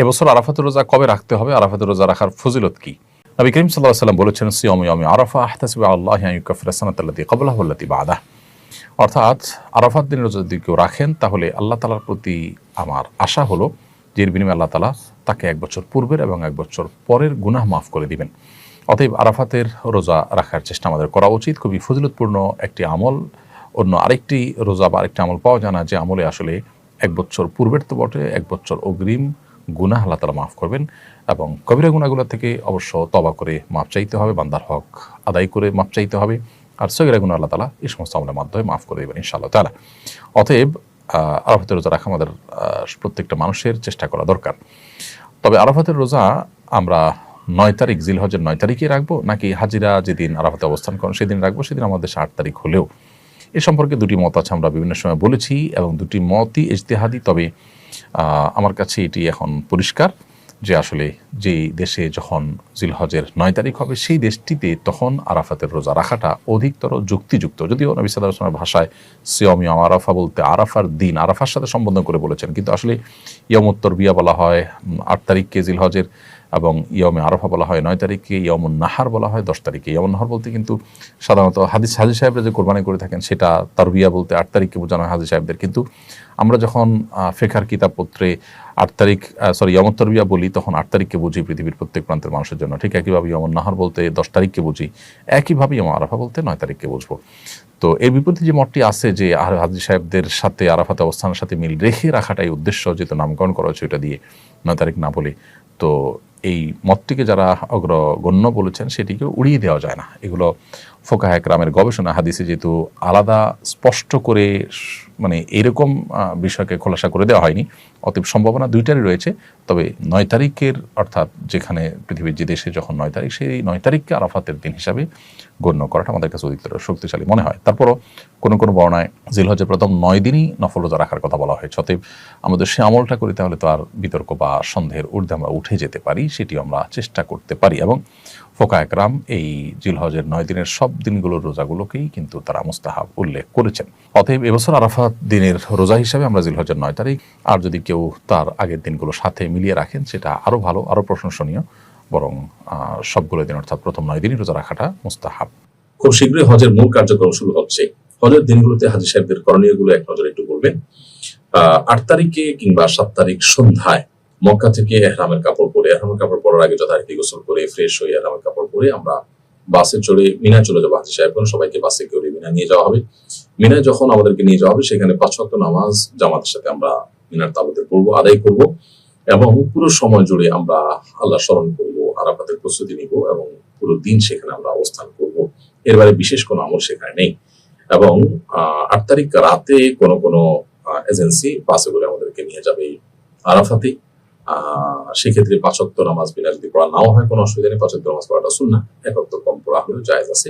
এবছর আরাফাতের রোজা কবে রাখতে হবে? আরাফাতের রোজা রাখার ফজিলত কি? নবী করিম সাল্লাহ সাল্লাম বলেছেন, সিয়ম ইয়মি আরাফা আহতাসিবা আল্লাহ কবলাহ আল্লাতি বাদা অর্থাৎ আরাফাত দিনের রোজা যদি কেউ রাখেন, তাহলে আল্লাহ তালার প্রতি আমার আশা হলো যে এর বিনিময়ে আল্লাহ তালা তাকে এক বছর পূর্বের এবং এক বছর পরের গুনাহ মাফ করে দিবেন। অতএব আরাফাতের রোজা রাখার চেষ্টা আমাদের করা উচিত। খুবই ফজিলতপূর্ণ একটি আমল। অন্য আরেকটি রোজা বা আরেকটি আমল পাওয়া যায় না, যে আমলে আসলে এক বছর পূর্বের তো বটে, এক বছর অগ্রিম গুনাহ আল্লাহ তালা মাফ করবেন এবং কবিরা গুণাগুলো থেকে অবশ্য তবা করে মাপ চাইতে হবে, বান্দার হক আদায় করে মাপ চাইতে হবে আর সগিরা গুণ আল্লাহ তালা এই সমস্ত আমলের মাধ্যমে মাফ করে দেবেন ইনশাআল্লাহ তালা অতএব আরাফাতের রোজা রাখা আমাদের প্রত্যেকটা মানুষের চেষ্টা করা দরকার। তবে আরাফাতের রোজা আমরা নয় তারিখ জিলহজের নয় তারিখে রাখব, নাকি হাজিরা যেদিন আরাফাতে অবস্থান করেন সেদিন রাখব? সেদিন আমাদের আট তারিখ হলেও। এ সম্পর্কে দুটি মত আছে আমরা বিভিন্ন সময় বলেছি এবং দুটি মতই ইজতেহাদি, তবে আমার কাছে এটি এখন পরিষ্কার যে আসলে যে দেশে যখন জিলহজের নয় তারিখ হবে, সেই দেশটিতে তখন আরাফাতের রোজা রাখাটা অধিকতর যুক্তিযুক্ত। যদিও নবী আসলামের ভাষায় সিয়মিয়ম আরাফা বলতে আরাফার দিন, আরাফার সাথে সম্বোধন করে বলেছেন। কিন্তু আসলে ইয়মোত্তর বিয়া বলা হয় আট তারিখকে জিলহজের এবং ইয়মে আরফা বলা হয় নয় তারিখে ইয়মুন নাহার বলা হয় দশ তারিখে ইয়মুন নাহার বলতে কিন্তু সাধারণত হাদিস হাজি সাহেবরা যে কোরবানি করে থাকেন সেটা তার বিয়া বলতে আট তারিখকে বোঝানো হয় হাজি সাহেবদের। কিন্তু আমরা যখন ফেখার কিতাবপত্রে আট তারিখ সরি ইয়মত্তর বিয়া বলি, তখন আট তারিখকে বুঝি পৃথিবীর প্রত্যেক প্রান্তের মানুষের জন্য। ঠিক একইভাবে ইয়মন নাহার বলতে দশ তারিখকে বুঝি, একইভাবে ইয়ম আরাফা বলতে নয় তারিখকে বুঝব। তো এর বিপরীতে যে মতটি আছে যে আর হাজি সাহেবদের সাথে আরাফাত অবস্থানের সাথে মিল রেখে রাখাটাই উদ্দেশ্য, যেহেতু নামকরণ করা হয়েছে ওইটা দিয়ে নয় তারিখ না বলে। তো এই মতটিকে যারা অগ্রগণ্য বলেছেন সেটিকে উড়িয়ে দেওয়া যায় না। এগুলো ফোকাহ একরামের গবেষণা হাদিসে যেহেতু আলাদা স্পষ্ট করে মানে এরকম বিষয়কে খোলাসা করে দেওয়া হয়নি, অতএব সম্ভাবনা দুইটারই রয়েছে। তবে নয় তারিখের অর্থাৎ যেখানে পৃথিবীর যে দেশে যখন নয় তারিখ, সেই নয় তারিখকে আরাফাতের দিন হিসাবে গণ্য করাটা আমাদের কাছে অধিকতর শক্তিশালী মনে হয়। তারপরও কোনো কোনো বর্ণায় জিলহজের প্রথম নয় দিনই নফল রোজা রাখার কথা বলা হয়েছে। অতএব আমাদের সে আমলটা করি, তাহলে তো আর বিতর্ক বা সন্দেহের ঊর্ধ্বে আমরা উঠে যেতে পারি সেটি আমরা চেষ্টা করতে পারি এবং ফোকা একরাম এই জিলহজের নয় দিনের সব দিনগুলোর রোজাগুলোকেই কিন্তু তারা মুস্তাহাব উল্লেখ করেছেন। অতএব এবছর আরাফাত দিনের রোজা হিসাবে আমরা জিলহজের নয় তারিখ আর যদি কেউ তার আগের দিনগুলো সাথে মিলিয়ে রাখেন, সেটা আরও ভালো আরও প্রশংসনীয়, বরং সবগুলো দিন অর্থাৎ প্রথম নয় দিনই রোজা রাখাটা মুস্তাহাব। খুব শীঘ্রই হজের মূল কার্যক্রম শুরু হচ্ছে। হজের দিনগুলোতে হাজি সাহেবদের করণীয়গুলো এক নজরে একটু বলবেন। আট তারিখে কিংবা সাত তারিখ সন্ধ্যায় মক্কা থেকে এহরামের কাপড় পরে, এহরামের কাপড় পরার আগে যথারীতি গোসল করে ফ্রেশ হয়ে এহরামের কাপড় পরে আমরা বাসে চড়ে মিনা চলে যাব হাজি সাহেব সবাইকে বাসে করে মিনা নিয়ে যাওয়া হবে। মিনায় যখন আমাদেরকে নিয়ে যাওয়া হবে, সেখানে পাঁচ ওয়াক্ত নামাজ জামাতের সাথে আমরা মিনার তাবুতে পড়ব, আদায় করব এবং পুরো সময় জুড়ে আমরা আল্লাহ স্মরণ করব, আরাফাতের প্রস্তুতি নিব এবং পুরো দিন সেখানে আমরা অবস্থান করব। এর বিশেষ কোনো আমল সেখানে নেই এবং আট তারিখ রাতে কোনো কোনো এজেন্সি বাসে করে আমাদেরকে নিয়ে যাবে আরাফাতে। সেক্ষেত্রে পাঁচক্ত নামাজ বিনা যদি পড়া নাও হয় কোনো অসুবিধা নেই। পাঁচক্ত নামাজ পড়াটা শুন না একত্র কম পড়া হলেও জায়েজ আছে।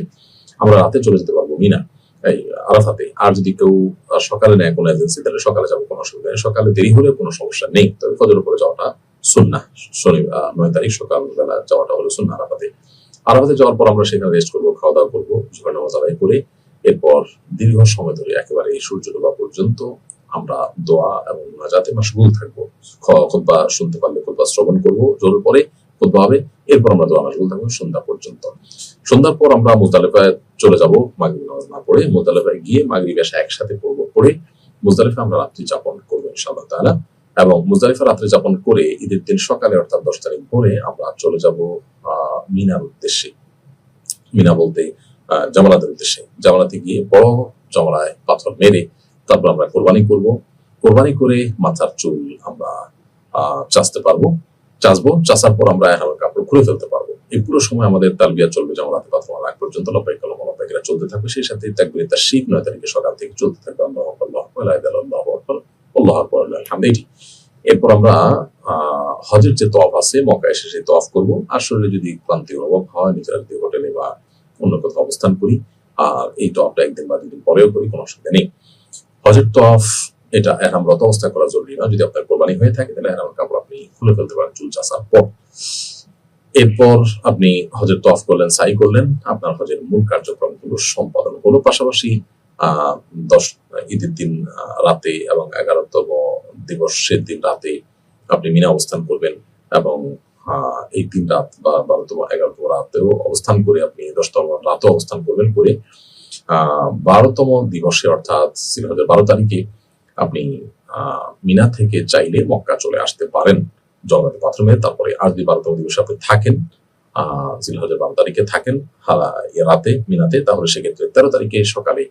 আমরা রাতে চলে যেতে পারব মিনা এই আরাফাতে। আর যদি কেউ সকালে নেয় কোনো এজেন্সি তাহলে সকালে যাব কোনো অসুবিধা নেই। সকালে দেরি হলে কোনো সমস্যা নেই। তবে ফজর উপরে যাওয়াটা শনি আহ, নয় তারিখ সকালবেলা যাওয়াটা হলো সুন্না আরাফাতে। আরাফাতে যাওয়ার পর আমরা সেখানে রেস্ট করব খাওয়া দাওয়া করব জোগাড় নামাজ আদায় করে। এরপর দীর্ঘ সময় ধরে একেবারে এই সূর্য ডোবা পর্যন্ত আমরা দোয়া এবং নাজাতে মাসগুল থাকব। খুতবা শুনতে পারলে খুতবা শ্রবণ করব, জোর পরে খুতবা হবে, এরপর আমরা দোয়া মাসগুল থাকব সন্ধ্যা পর্যন্ত। সন্ধ্যার পর আমরা মুজদালিফায় চলে যাব, মাগরিব নামাজ না পড়ে মুজদালিফায় গিয়ে মাগরিব এসে একসাথে পড়ব, পড়ে মুজদালিফা আমরা রাত্রি যাপন করব ইনশাআল্লাহ তাআলা। এবং মুজদালিফা রাত্রি যাপন করে ঈদের দিন সকালে অর্থাৎ দশ তারিখ ভোরে আমরা চলে যাব মিনার উদ্দেশ্যে। মিনা বলতে জামালাতের উদ্দেশ্যে। জামালাতে গিয়ে বড় জমলায় পাথর মেরে তারপর আমরা কোরবানি করব। কোরবানি করে মাথার চুল আমরা চাচতে পারব। চাচবো চাচার পর আমরা এখন কাপড় খুলে ফেলতে পারব। এই পুরো সময় আমাদের তালবিয়া চলবে জামালাতে পাথর মারা আগ পর্যন্ত লব্বাই কলম লব্বাইকেরা চলতে থাকবে। সেই সাথে তাকবির তার শিখ নয় তারিখে সকাল থেকে চলতে থাকবে। আল্লাহ আকবার, আল্লাহু আকবার, আল্লাহু আকবার, আল্লাহু আকবার, আলহামদুলিল্লাহ, এরপর আমরা আহ হজের যে তফ আছে মক্কা এসে সেই তফ করব। শরীরে যদি ক্লান্তি অনুভব হয় নিজের হোটেলে বা অন্য কোথাও অবস্থান করি আর এই তফটা একদিন বা দুদিন পরেও করি কোনো অসুবিধা নেই। হজের তফ এটা এরামরত অবস্থা করা জরুরি না। যদি আপনার কোরবানি হয়ে থাকে, তাহলে এরামের কাপড় আপনি খুলে ফেলতে পারেন, চুল চাষার পর। এরপর আপনি হজের তফ করলেন, সাই করলেন। আপনার হজের মূল কার্যক্রমগুলো সম্পাদন হলো। পাশাপাশি দশ, ঈদের দিন রাতে এবং এগারোতম দিবসের দিন রাতে আপনি মিনা অবস্থান করবেন এবং এই তিন রাত বা বারোতম, এগারোতম রাতেও অবস্থান করে আপনি দশতম রাতেও অবস্থান করবেন। করে বারোতম দিবসে, অর্থাৎ সিলহজের বারো তারিখে আপনি মিনা থেকে চাইলে মক্কা চলে আসতে পারেন। জগন্নাথ বাথরুমে, তারপরে যদি বারোতম দিবসে আপনি থাকেন। জিলহজের বারো তারিখে থাকেন। রাতে, মিনাতে, তাহলে সেক্ষেত্রে তেরো তারিখে সকালে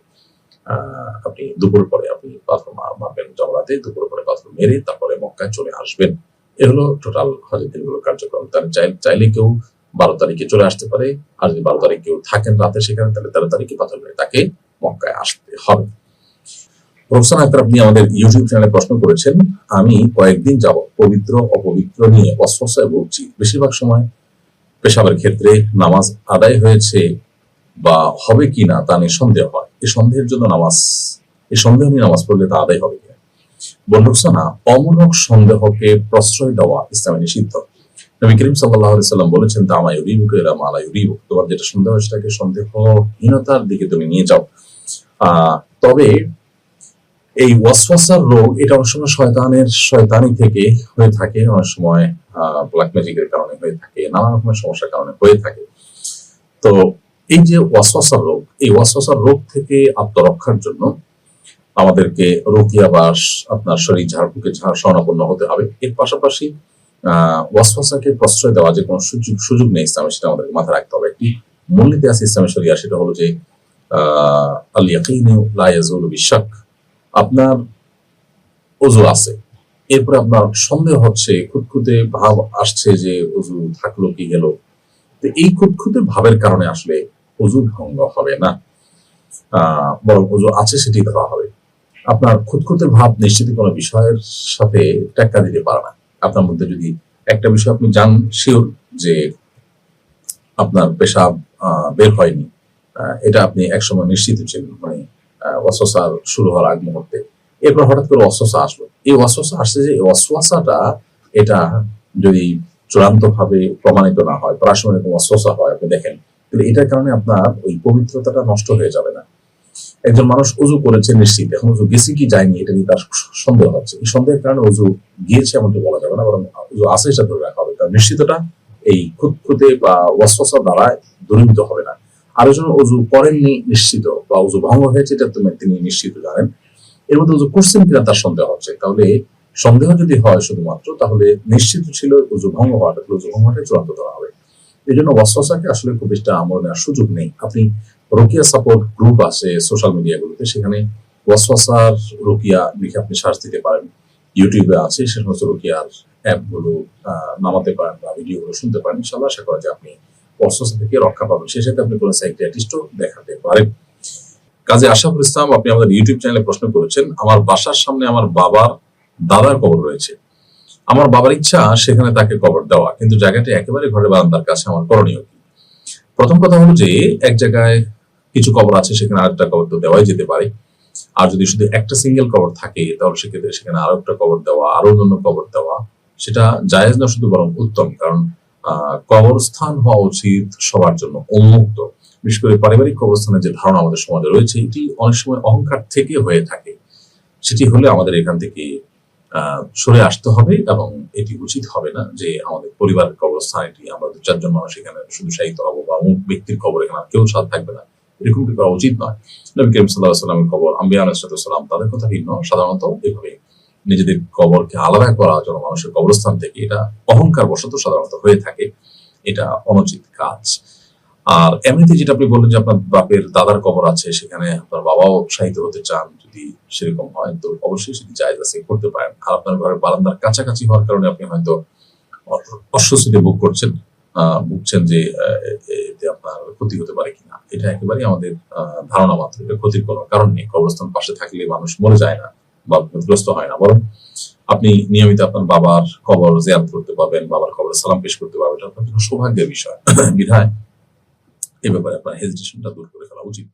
আপনি দুপুর পরে আপনি পাথর মারবেন জগরাতে দুপুর পরে পাথর মেরে তারপরে মক্কায় চলে আসবেন। এ হলো টোটাল হজের দিনগুলো কার্যক্রম। চাই- চাইলে কেউ বারো তারিখে চলে আসতে পারে। আর যদি বারো তারিখ কেউ থাকেন রাতে সেখানে, তাহলে তেরো তারিখে পাথর করে তাকে মক্কায় আসতে হবে। রোকসান আক্তার, আপনি আমাদের ইউটিউব চ্যানেলে প্রশ্ন করেছেন, আমি কয়েকদিন যাব পবিত্র, অপবিত্র নিয়ে অস্বস্থায় ভুগছি বেশিরভাগ সময় পেশাবের ক্ষেত্রে নামাজ আদায় হয়েছে বা হবে কিনা তা নিয়ে সন্দেহ হয়। এই সন্দেহের জন্য নামাজ এই সন্দেহ নিয়ে নামাজ পড়লে তা আদায় হবে কিনা? বন্ধুসানা অমূলক সন্দেহকে প্রশ্রয় দেওয়া ইসলামে নিষিদ্ধ। নবী করিম সাল্লাহ সাল্লাম বলেছেন, তা আমায় ইউরিবুক, এরা মালা ইউরিবুক। তোমার যেটা সন্দেহ সেটাকে সন্দেহহীনতার দিকে তুমি নিয়ে যাও। তবে এই ওয়াসওয়াসার রোগ, এটা অনেক সময় শয়তানের, শয়তানি থেকে হয়ে থাকে, অনেক সময় ব্ল্যাক ম্যাজিকের কারণে হয়ে থাকে, নানা রকমের সমস্যার কারণে হয়ে থাকে। তো এই যে ওয়াসওয়াসার রোগ, এই ওয়াসওয়াসার রোগ থেকে আত্মরক্ষার জন্য আমাদেরকে রোকিয়া বা আপনার শরীর ঝাড়ফুঁকে ঝাড় স্বর্ণাপন্ন হতে হবে। এর পাশাপাশি ওয়াসওয়াসাকে প্রশ্রয় দেওয়া যে কোনো সুযোগ সুযোগ নেই ইসলামে, সেটা আমাদেরকে মাথায় রাখতে হবে। একটি মূলনীতি আছে ইসলামে শরিয়া, সেটা হলো যে আল ইয়াকিনু বিশাক। আপনার অজু আছে। এরপরে আপনার সন্দেহ হচ্ছে, খুঁতখুঁতে ভাব আসছে যে অজু থাকল কি গেল। তো এই খুঁতখুঁতে ভাবের কারণে আসলে অজু ভঙ্গ হবে না। বরং অজু আছে সেটি ধরা হবে। আপনার খুঁতখুঁতে ভাব নিশ্চিত কোনো বিষয়ের সাথে টেক্কা দিতে পারে না। আপনার মধ্যে যদি একটা বিষয় আপনি জান শিওর যে আপনার পেশাব বের হয়নি এটা আপনি একসময় নিশ্চিত ছিলেন মানে অস্বসার শুরু হওয়ার আগ মুহূর্তে। এরপর হঠাৎ করে অস্বসা আসলো। এই অস্বসা আসছে যে এই অস্বসাটা এটা যদি চূড়ান্ত ভাবে প্রমাণিত না হয়, প্রাসঙ্গিক এরকম অস্বসা হয়, আপনি দেখেন, তাহলে এটার কারণে আপনার ওই পবিত্রতাটা নষ্ট হয়ে যাবে না। একজন মানুষ উজু করেছে নিশ্চিত, এখন উজু গেছে কি যায়নি, এটা নিয়ে তার সন্দেহ হচ্ছে। এই সন্দেহের কারণে উজু গিয়েছে এমনটি বলা যাবে না, বরং উজু আছে সেটা ধরে রাখা হবে। কারণ নিশ্চিতটা এই খুঁতখুঁতে বা ওয়াসওয়াসা দ্বারা দূরীভূত হবে না। আরেকজন উজু করেননি নিশ্চিত বা উজু ভঙ্গ হয়েছে, এটা তুমি তিনি নিশ্চিত জানেন। এর মধ্যে উজু করছেন কিনা তার সন্দেহ হচ্ছে। তাহলে সন্দেহ যদি হয় শুধুমাত্র, তাহলে নিশ্চিত ছিল উজু ভঙ্গ হওয়াটা উজু ভঙ্গ হওয়াটা চূড়ান্ত ধরা হবে। এই জন্য ওয়াসওয়াসাকে আসলে খুব বেশি আমল নেওয়ার সুযোগ নেই। আপনি রোকিয়া সাপোর্ট গ্রুপ আছে সোশ্যাল মিডিয়াগুলোতে, সেখানে ওয়াসওয়াসার রোকিয়া লিখে আপনি সার্চ দিতে পারেন। ইউটিউবে আছে, সে সমস্ত রোকিয়ার অ্যাপগুলো নামাতে পারেন বা ভিডিওগুলো শুনতে পারেন। ইনশাল্লাহ আশা করা যায় আপনি অস্বস্থ থেকে রক্ষা পাবেন। সেই সাথে আপনি কোনো সাইকিয়াট্রিস্টও দেখাতে পারেন। কাজে আশাফুল ইসলাম, আপনি আমাদের ইউটিউব চ্যানেলে প্রশ্ন করেছেন, আমার বাসার সামনে আমার বাবার দাদার কবর রয়েছে। আমার বাবার ইচ্ছা সেখানে তাকে কবর দেওয়া, কিন্তু জায়গাটি একেবারে ঘরে বারান্দার কাছে, আমার করণীয় কি? প্রথম কথা হলো যে, এক জায়গায় কিছু কবর আছে, সেখানে আরেকটা কবর তো দেওয়াই যেতে পারে। আর যদি শুধু একটা সিঙ্গেল কবর থাকে, তাহলে সেক্ষেত্রে সেখানে আরও একটা কবর দেওয়া, আরও অন্য কবর দেওয়া, সেটা জায়েজ না শুধু বরং উত্তম। কারণ কবরস্থান হওয়া উচিত সবার জন্য উন্মুক্ত। বিশেষ করে পারিবারিক কবরস্থানের যে ধারণা আমাদের সমাজে রয়েছে, এটি অনেক সময় অহংকার থেকে হয়ে থাকে। সেটি হলে আমাদের এখান থেকে সরে আসতে হবে এবং এটি উচিত হবে না যে আমাদের পরিবারের কবরস্থান, এটি আমরা দু চারজন মানুষ এখানে শুধু সাহিত্য হব বা অমুক ব্যক্তির খবর এখানে কেউ সাথ থাকবে না। এরকমটি করা উচিত নয়। নবী করিম সাল্লাহ সাল্লামের খবর আম্বিয়া আলাইসালাম তাদের কথা ভিন্ন। সাধারণত এভাবে নিজেদের কবরকে আলাদা করা যেন মানুষের কবরস্থান থেকে এটা অহংকার বশত সাধারণত হয়ে থাকে। এটা অনুচিত কাজ। আর এমনিতে যেটা আপনি বললেন যে আপনার বাপের দাদার কবর আছে, সেখানে আপনার বাবাও শাহিত হতে চান যদি সেরকম হয়, তো অবশ্যই সেটি জায়জ আছে, করতে পারেন। আর আপনার ঘরের বারান্দার কাছাকাছি হওয়ার কারণে আপনি হয়তো অস্বস্তিতে ভোগ করছেন। ভুগছেন যে এতে আপনার ক্ষতি হতে পারে কিনা, এটা একেবারেই আমাদের ধারণা মাত্র, এটা ক্ষতির কোনো কারণ নেই। কবরস্থান পাশে থাকলে মানুষ মরে যায় না বা ক্ষতিগ্রস্ত হয় না। বরং আপনি নিয়মিত আপনার বাবার কবর জেয়াদ করতে পারবেন, বাবার কবর সালাম পেশ করতে পারবেন। এটা আপনার জন্য সৌভাগ্যের বিষয়, বিধায়। এ ব্যাপারে আপনার হেজিটেশনটা দূর করে ফেলা উচিত।